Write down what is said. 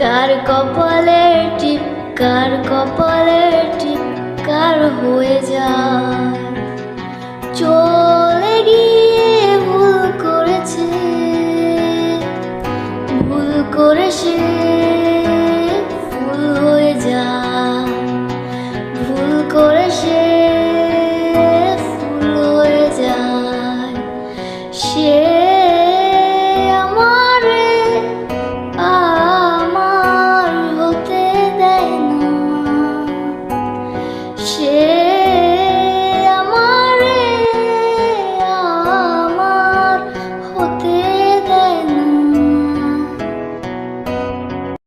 কার কপালের টিপ কার কপালের টিপ কার হয়ে যায়। করে সে ফুল হয়ে যায় ভুল করে সে ফুল হয়ে যায়। সে আমারে আমার হতে দেয় না। সে